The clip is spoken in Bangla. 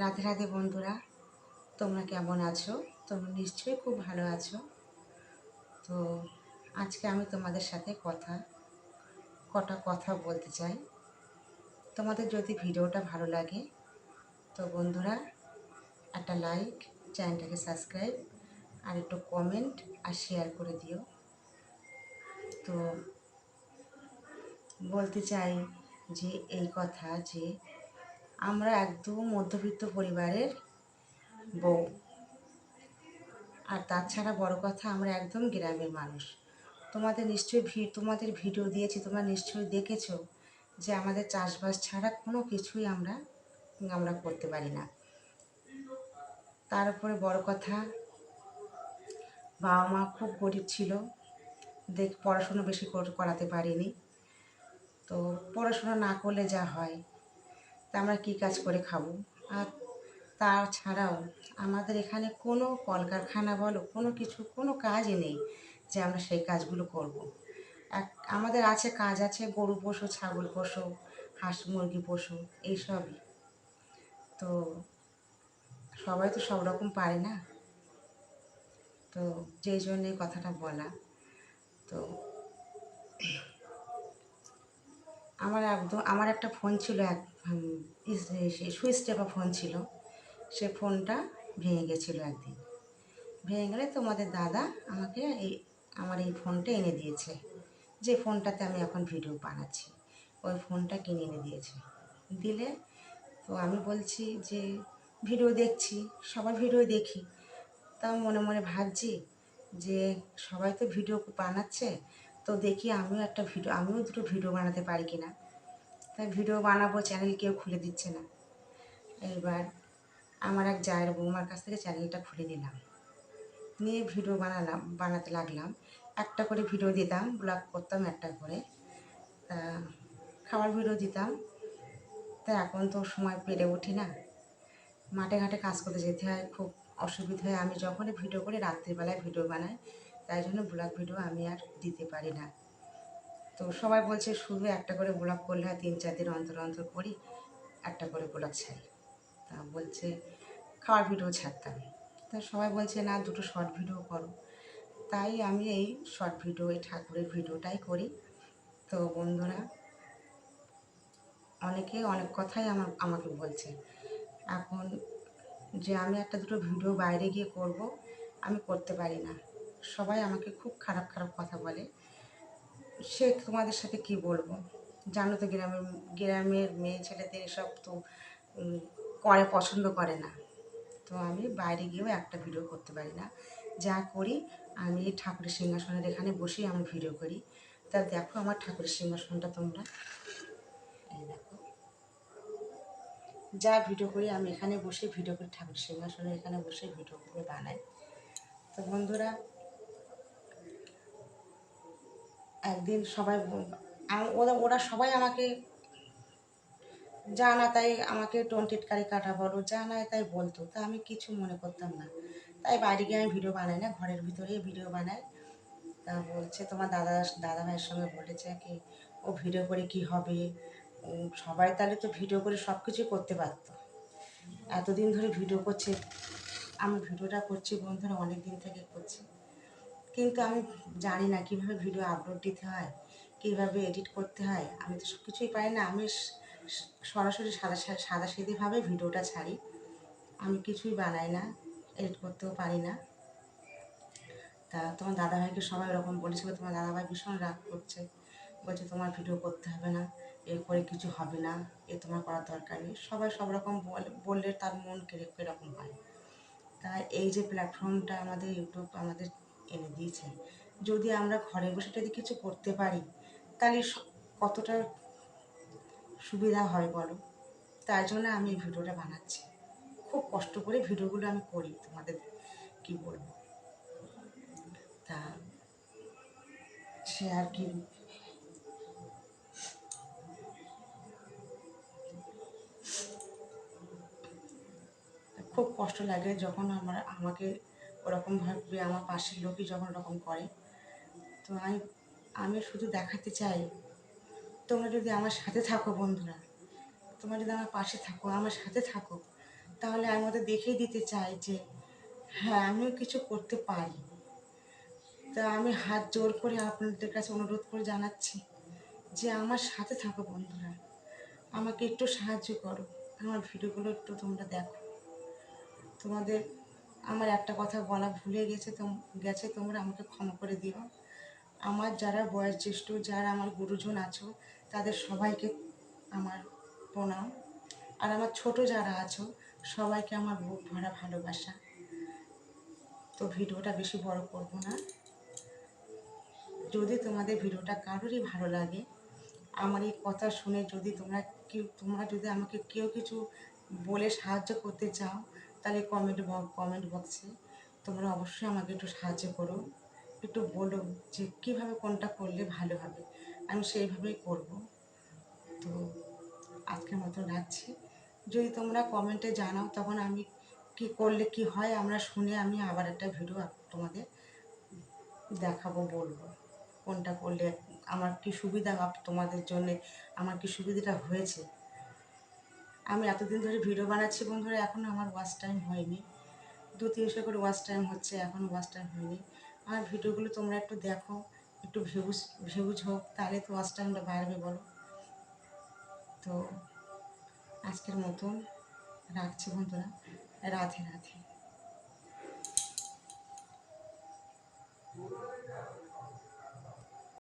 রাধে রাধে বন্ধুরা, তোমরা কেমন আছো? তোমরা নিশ্চয়ই খুব ভালো আছো। তো আজকে আমি তোমাদের সাথে কথা, কটা কথা বলতে চাই। তোমাদের যদি ভিডিওটা ভালো লাগে, তো বন্ধুরা, একটা লাইক চ্যানেলটাকে সাবস্ক্রাইব আর একটু কমেন্ট আর শেয়ার করে দিও। তো বলতে চাই যে, এই কথা যে আমরা একদম মধ্যবিত্ত পরিবারের বউ। আর তাছাড়া বড় কথা, আমরা একদম গ্রামের মানুষ। তোমাদের নিশ্চয়ই ভি, তোমাদের ভিডিও দিয়েছি, তোমরা নিশ্চয়ই দেখেছ যে আমাদের চাষবাস ছাড়া কোনো কিছুই আমরা আমরা করতে পারি না। তার উপরে বড় কথা, বাবা মা খুব গরিব ছিল, দেখ, পড়াশুনো বেশি কর- করাতে পারিনি। তো পড়াশোনা না করলে যা হয়। তা আমরা কী কাজ করে খাব? আর তাছাড়াও আমাদের এখানে কোনো কলকারখানা বলো, কোনো কিছু, কোনো কাজই নেই যে আমরা সেই কাজগুলো করব। এক, আমাদের আছে কাজ আছে গরু পশু ছাগল পশু হাঁস মুরগি পশু এইসবই। তো সবাই তো সব রকম পারে না? তো যেই জন্যে কথাটা বলা। তো আমার একদম, আমার একটা ফোন ছিল এক সুইচ টেপা ফোন ছিল। সে ফোনটা ভেঙে গেছিল একদিন। ভেঙে গেলে তোমাদের দাদা আমাকে এই, আমার এই ফোনটা এনে দিয়েছে। যে ফোনটাতে আমি এখন ভিডিও বানাচ্ছি, ওই ফোনটা কিনে এনে দিয়েছে। দিলে তো আমি বলছি যে, ভিডিও দেখছি সবার ভিডিও দেখি। তা মনে মনে ভাবছি যে, সবাই তো ভিডিও বানাচ্ছে তো দেখি আমিও একটা ভিডিও, আমিও দুটো ভিডিও বানাতে পারি কিনা। তাই ভিডিও বানাবো চ্যানেল কেউ খুলে দিচ্ছে না। এবার আমার এক জায়ের বৌমার কাছ থেকে চ্যানেলটা খুলে দিলাম নিয়ে ভিডিও বানালাম, বানাতে লাগলাম। একটা করে ভিডিও দিতাম ব্লগ করতাম একটা করে। তা খাবার ভিডিও দিতাম। তা এখন তো সময় পেরে উঠি না। মাঠে ঘাটে কাজ করতে যেতে হয়, খুব অসুবিধা হয়। আমি যখনই ভিডিও করি, রাত্রিবেলায় ভিডিও বানাই। তাই জন্য ব্লগ ভিডিও আমি আর দিতে পারি না। তো সবাই বলছে, শুধু একটা করে ব্লগ করলে হয়, তিন চার দিন অন্তর অন্তর করি, একটা করে ব্লগ ছাড়ি। তা বলছে, খাওয়ার ভিডিও ছাড়তাম। তা সবাই বলছে, না, দুটো শর্ট ভিডিও করো। তাই আমি এই শর্ট ভিডিও এই ঠাকুরের ভিডিওটাই করি। তো বন্ধুরা, অনেকে অনেক কথাই আমার, আমাকে বলছে। এখন যে আমি একটা দুটো ভিডিও বাইরে গিয়ে করব, আমি করতে পারি না। সবাই আমাকে খুব খারাপ খারাপ কথা বলে। সে তোমাদের সাথে কি বলব? জানো তো গ্রামের গ্রামের মেয়ে ছেলেদের এসব তো করে, পছন্দ করে না। তো আমি বাইরে গিয়েও একটা ভিডিও করতে পারি না। যা করি, আমি ঠাকুরের সিংহাসনের এখানে বসেই আমি ভিডিও করি। তা দেখো আমার ঠাকুরের সিংহাসনটা তোমরা। যা ভিডিও করি, আমি এখানে বসে ভিডিও করি ঠাকুর সিংহাসনের এখানে বসে ভিডিও করে বানাই। তো বন্ধুরা একদিন সবাই ওরা ওরা সবাই আমাকে যা না তাই আমাকে টোনটিটকারি কাটা বলো যা না তাই বলতো। তা আমি কিছু মনে করতাম না। তাই বাইরে গিয়ে আমি ভিডিও বানাই না, ঘরের ভিতরেই ভিডিও বানাই। তা বলছে তোমার দাদা দাদা ভাইয়ের সঙ্গে বলেছে কি, ও ভিডিও করে কি হবে? সবাই তাহলে তো ভিডিও করে সব কিছু করতে পারতো। এতদিন ধরে ভিডিও করছে। আমি ভিডিওটা করছি বন্ধুরা অনেক দিন থেকে করছি। কিন্তু আমি জানি না কীভাবে ভিডিও আপলোড দিতে হয়, কীভাবে এডিট করতে হয়, আমি তো সব কিছুই পারি না। আমি সরাসরি সাদা সাদা সিধেভাবে ভিডিওটা ছাড়ি। আমি কিছুই বানাই না এডিট করতেও পারি না। তা তোমার দাদাভাইকে সবাই ওরকম বলেছিল তোমার দাদাভাই ভীষণ রাগ করছে। বলছে, তোমার ভিডিও করতে হবে না এ করে কিছু হবে না, এ তোমার করার দরকার নেই। সবাই সব রকম বলে, বললে তার মন কেড়ে এরকম হয়। তা এই যে প্ল্যাটফর্মটা আমাদের ইউটিউব আমাদের এনে দিয়েছে যদি আমরা ঘরে বসে যদি কিছু করতে পারি, তাহলে কতটা সুবিধা হয় বলো? তাই জন্য আমি এই ভিডিওটা বানাচ্ছি। খুব কষ্ট করে ভিডিওগুলো আমি করি, তোমাদের কি বলব? তা সে আর কি খুব কষ্ট লাগে যখন আমার, আমাকে ওরকমভাবে আমার পাশের লোকই যখন ওরকম করে, তো আমি আমি শুধু দেখাতে চাই, তোমরা যদি আমার সাথে থাকো বন্ধুরা, তোমরা যদি আমার পাশে থাকো, আমার সাথে থাকো, তাহলে আমি ওদের দেখিয়ে দিতে চাই যে হ্যাঁ আমিও কিছু করতে পারি। তা আমি হাত জোর করে আপনাদের কাছে অনুরোধ করে জানাচ্ছি যে আমার সাথে থাকো বন্ধুরা, আমাকে একটু সাহায্য করো, আমার ভিডিওগুলো একটু তোমরা দেখো। তোমাদের আমার একটা কথা বলা ভুলে গেছে গেছে তোমরা আমাকে ক্ষমা করে দিও। আমার যারা বয়োজ্যেষ্ঠ, যারা আমার গুরুজন আছো, তাদের সবাইকে আমার প্রণাম। আর আমার ছোট যারা আছো, সবাইকে আমার বুক ভরা ভালোবাসা। তো ভিডিওটা বেশি বড় করব না। যদি তোমাদের ভিডিওটা কারোরই ভালো লাগে, আমার এই কথা শুনে যদি তোমরা কেউ, তোমরা যদি আমাকে কেউ কিছু বলে সাহায্য করতে চাও তাহলে কমেন্ট কমেন্ট বক্সে তোমরা অবশ্যই আমাকে একটু সাহায্য করো। একটু বলো যে কীভাবে কোনটা করলে ভালো হবে। আমি সেইভাবেই করব। তো আজকের মতো রাখছি। যদি তোমরা কমেন্টে জানাও তখন আমি কি করলে কি হয় আমরা শুনে আমি আবার একটা ভিডিও তোমাদের দেখাবো, বলব। কোনটা করলে আমার কি সুবিধা তোমাদের জন্যে আমার কি সুবিধাটা হয়েছে। আমি এতদিন ধরে ভিডিও বানাচ্ছি বন্ধুরা এখনও আমার ওয়াচ টাইম হয়নি। দু তিনশো করে ওয়াচ টাইম হচ্ছে, এখন ওয়াচ টাইম হয়নি। আমার ভিডিওগুলো তোমরা একটু দেখো, একটু ভিউজ ভিউজ হোক তাহলে তো ওয়াচ টাইমটা বাড়বে বলো। তো আজকের মতন রাখছি বন্ধুরা, রাধে রাধে।